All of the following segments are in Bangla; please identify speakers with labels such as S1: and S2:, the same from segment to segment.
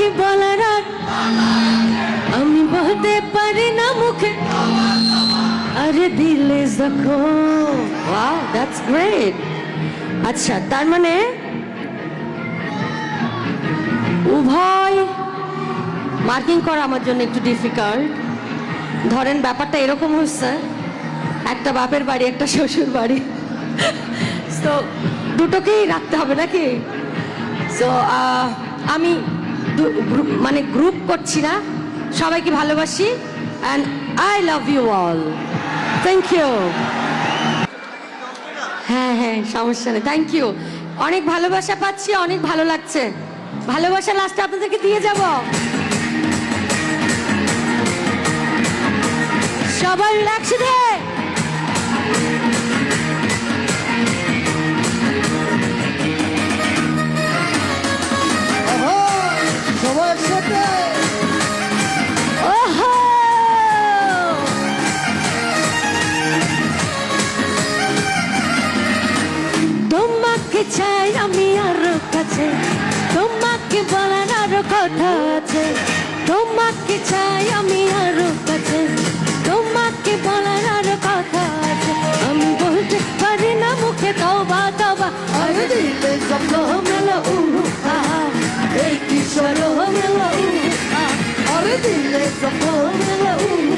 S1: তোমাকে বলার আমি বলতে পারি না মুখে। আরে দিলে দ্যাটস গ্রেট আচ্ছা তার মানে উভয় মার্কিং করা আমার জন্য একটু ডিফিকাল্ট ধরেন ব্যাপারটা এরকম হচ্ছে, একটা বাপের বাড়ি, একটা শ্বশুর বাড়ি। তো দুটোকেই রাখতে হবে নাকি? সো আমি মানে গ্রুপ করছি না। সবাইকে ভালোবাসি and I love you all thank you হ্যাঁ হ্যাঁ সমস্যা নেই। থ্যাংক ইউ অনেক ভালোবাসা পাচ্ছি, অনেক ভালো লাগছে। ভালোবাসা লাস্টে আপনাদেরকে দিয়ে যাব। সবাই রিল্যাক্স তোমাকে চাই আমি আরও কাছে। তোমাকে বলার আরও কথা আছে। তোমাকে চাই আমি আরও কাছে। তোমাকে বলার আরও কথা আছে। আমি বলতে পারি না মুখে তবা তবা
S2: আরে দিলে স্বপ্ন
S1: মেলো উহু। এই কিশোর মেলো
S2: দিলে স্বপ্ন
S1: মেলো উহু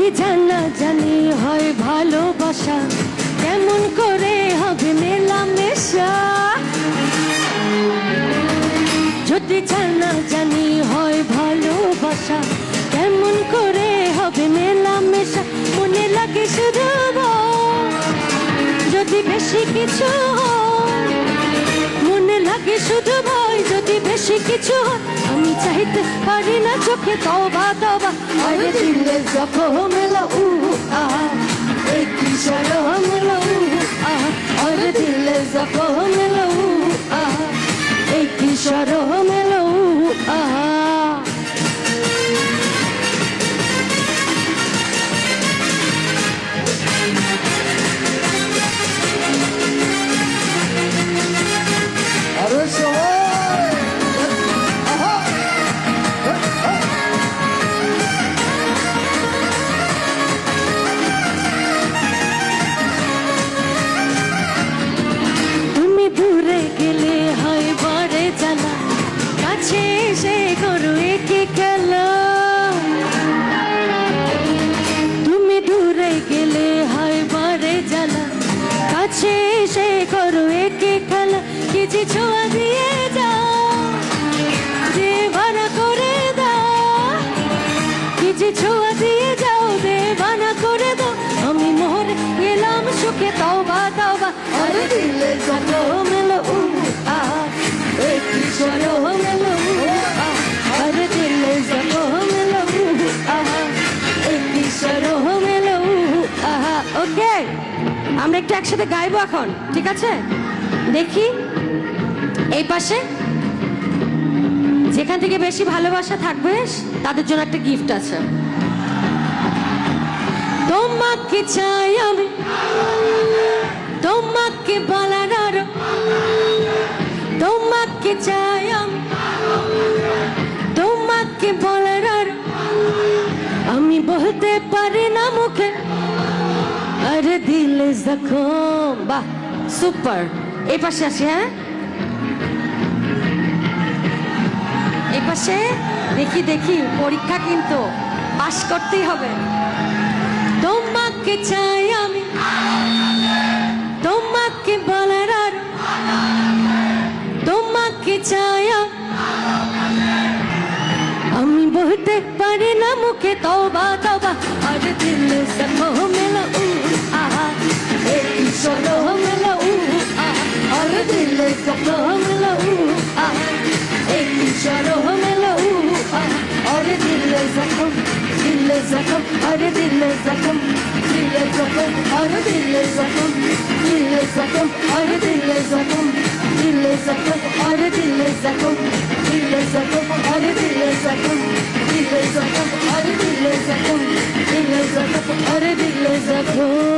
S1: যদি জানা জানি হয় ভালোবাসা, কেমন করে হবে মেলামেশা যদি জানা জানি হয় ভালোবাসা, কেমন করে হবে মেলামেশা মনে লাগে শুধু যদি বেশি কিছু হয় লাগে শুধু ভয়, যদি বেশি কিছু হয়, আমি চাইতে পারি না চোখে তবা তবা।
S2: আরে দিলে
S1: যখন মেলা আহ কিশোর মেলা উ আহা আর দিলে জখম উ আহা এই কিশোর মেলা ওকে, আমরা একটু একসাথে গাইবো এখন, ঠিক আছে? দেখি, এই পাশে। যেখান থেকে বেশি ভালোবাসা থাকবে, তাদের জন্য একটা গিফট আছে। তোমাকে চাই আমি, তোমাকে বলার তোমাকে চাই আমি। আরে দিলে জখম, বাহ সুপার এই পাশে আসি হ্যাঁ? এই পাশে? দেখি দেখি, পরীক্ষা কিন্তু, পাশ করতেই হবে। তোমাকে চাই আমি, তোমাকে বলার আর, তোমাকে চাই আমি। বলতে পারি না মুখে তবা তবা আর দিল sakın arı dille sakın. Dille sakın arı dille sakın. Dille sakın arı dille sakın. Dille sakın arı dille sakın. Dille sakın arı dille sakın. Dille sakın arı dille sakın. Dille sakın arı dille sakın.